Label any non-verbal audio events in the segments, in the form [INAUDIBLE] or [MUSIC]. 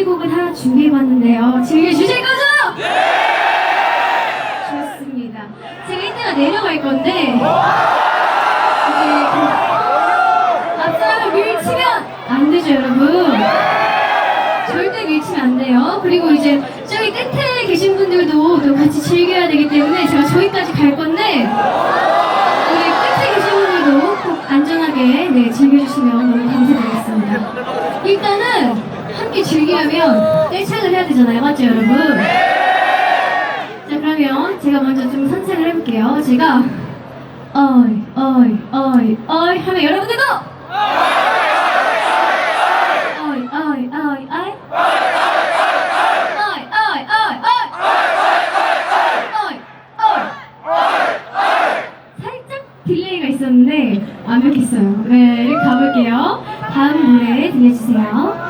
준비곡을 하나 준비해봤는데요. 즐겨주실 거죠? 네! 좋습니다. 제가 이따가 내려갈 건데 어! 이제 앞사람을 밀치면 안 되죠, 여러분. 절대 밀치면 안 돼요. 그리고 이제 저기 끝에 계신 분들도 또 같이 즐겨야 되기 때문에 제가 저기까지 갈 건데 우리 끝에 계신 분들도 꼭 안전하게 네, 즐겨주시면 너무 감사드리겠습니다. 일단은 함께 즐기려면 떼창을 해야 되잖아요. 맞죠, 여러분? 자, 그러면 제가 먼저 좀 산책을 해볼게요. 제가 어이, 어이, 어이, 어이 하면 여러분들 노래 들려주세요.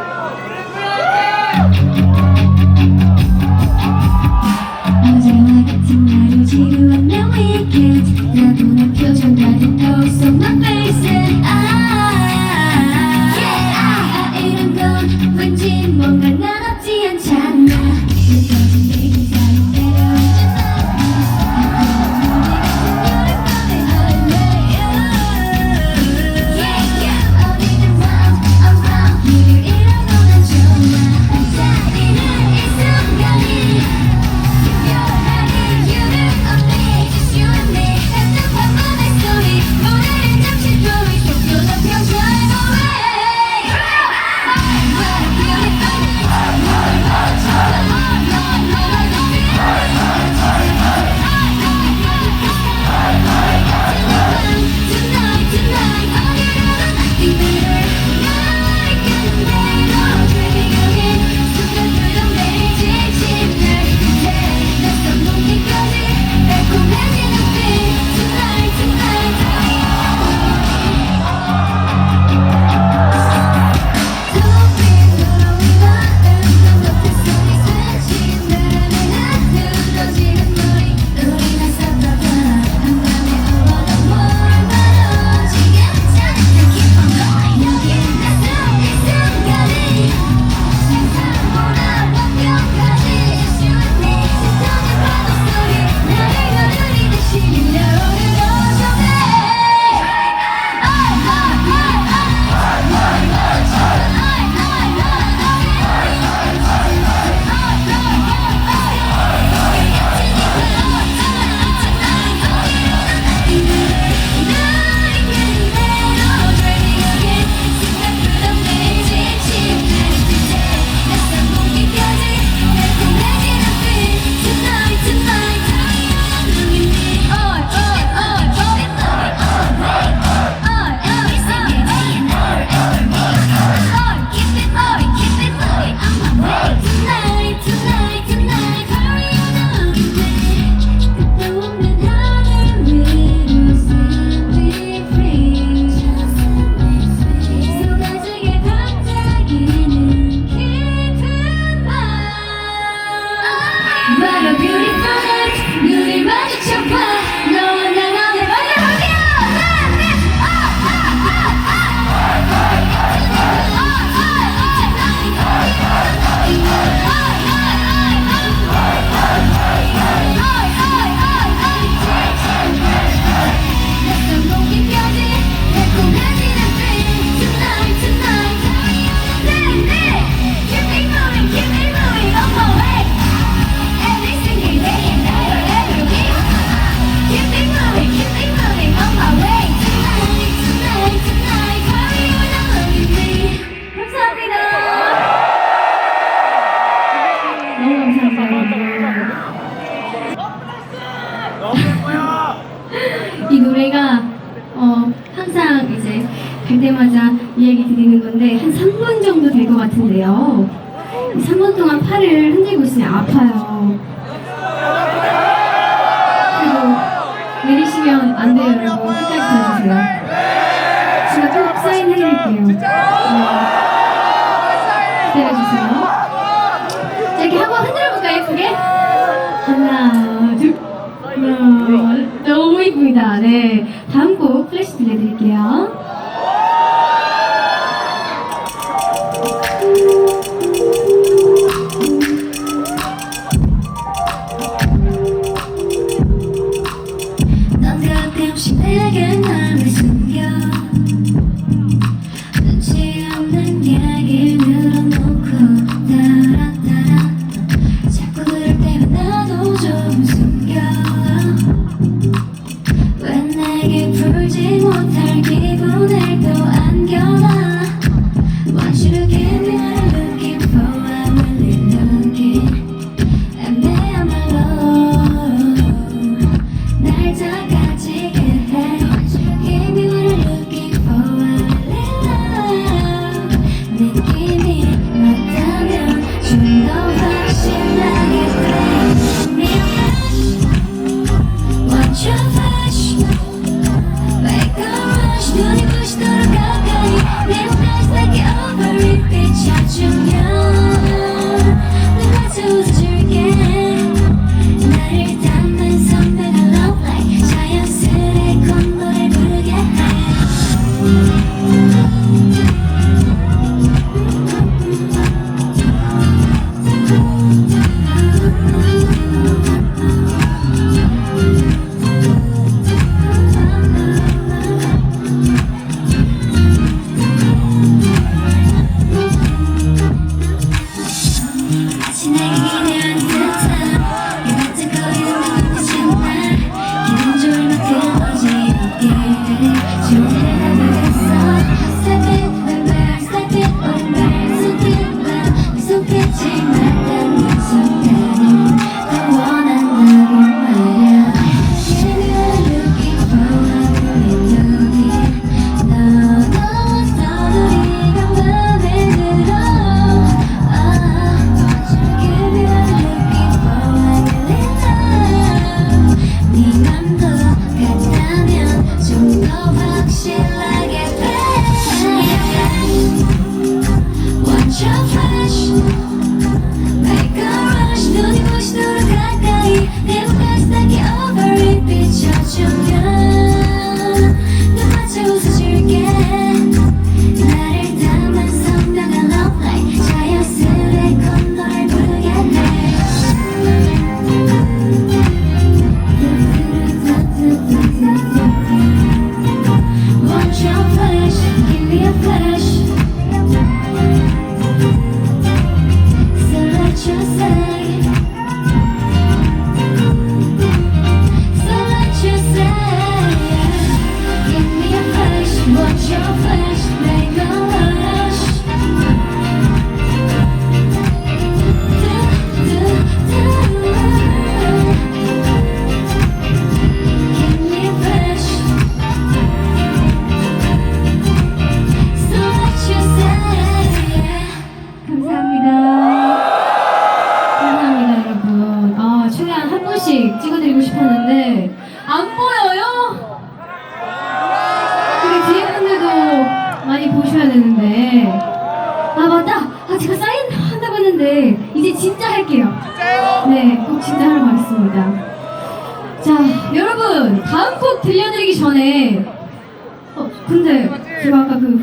sign anything.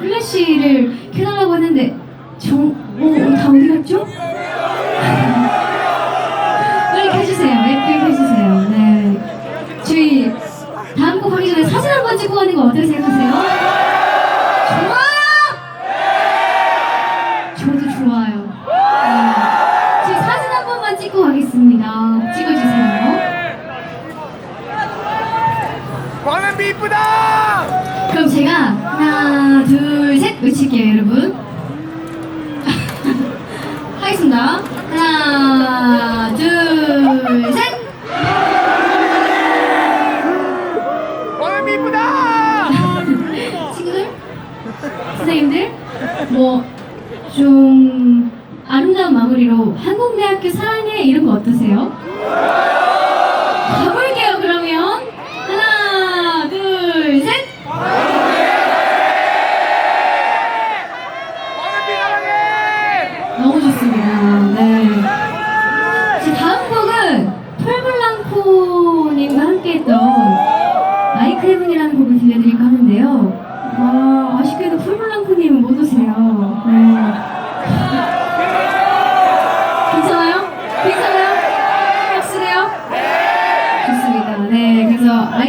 플래시를 켜달라고 했는데, 정, 어, 어, 다 어디 갔죠? [LAUGHS] 빨리 켜주세요. 예쁘게 켜주세요. 네. 저희 다음 곡 하기 전에 사진 한 번 찍고 가는 거 어떻게 생각하세요? 좋아요! 저도 좋아요. 네. 저희 사진 한 번만 찍고 가겠습니다. 찍어주세요. 광은비 이쁘다! 외칠게요, 여러분. [LAUGHS] 하겠습니다. 하나, 둘, 셋! 광은비 이쁘다! [LAUGHS] 친구들, 선생님들, 뭐, 좀, 아름다운 마무리로 한국대학교 사랑해 이런 거 어떠세요? 가볼게요,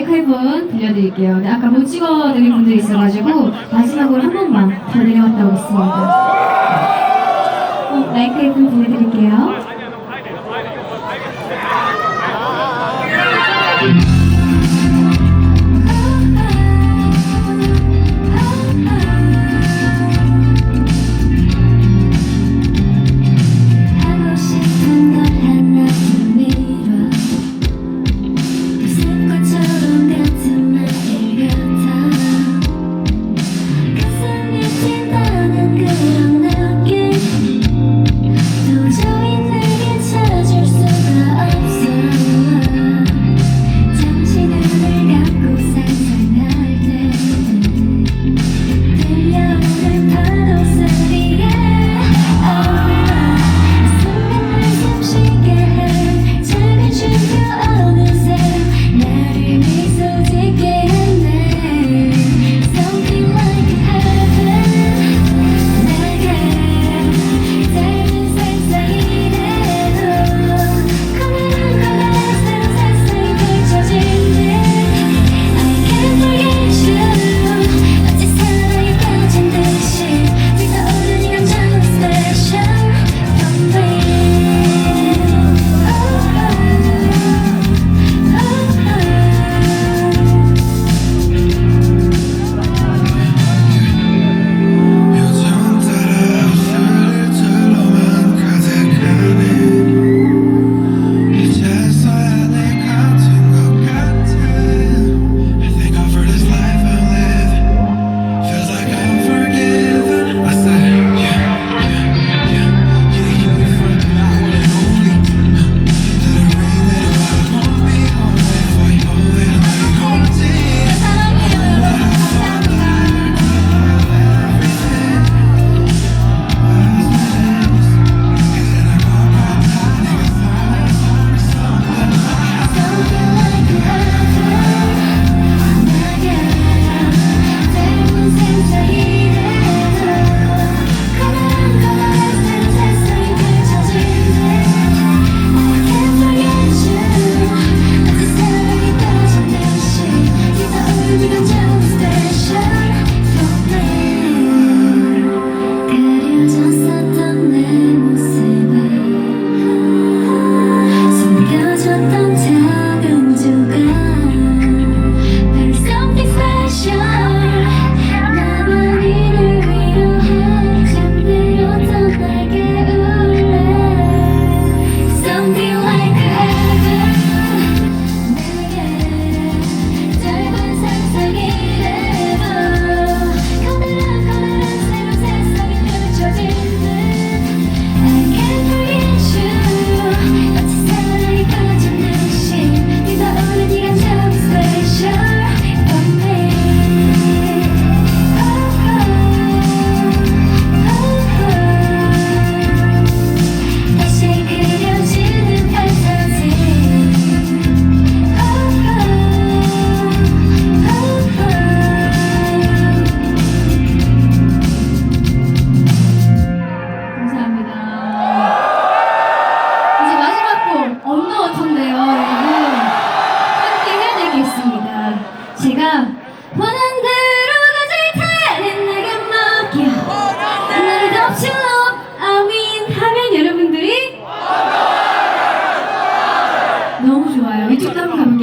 한분 들려드릴게요. 네, 아까 못 찍어드린 분들이 있어가지고 마지막으로 한 번만 더 내려왔다고 했습니다. 꼭 라이크 8분 들려드릴게요.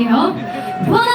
부탁드릴게요.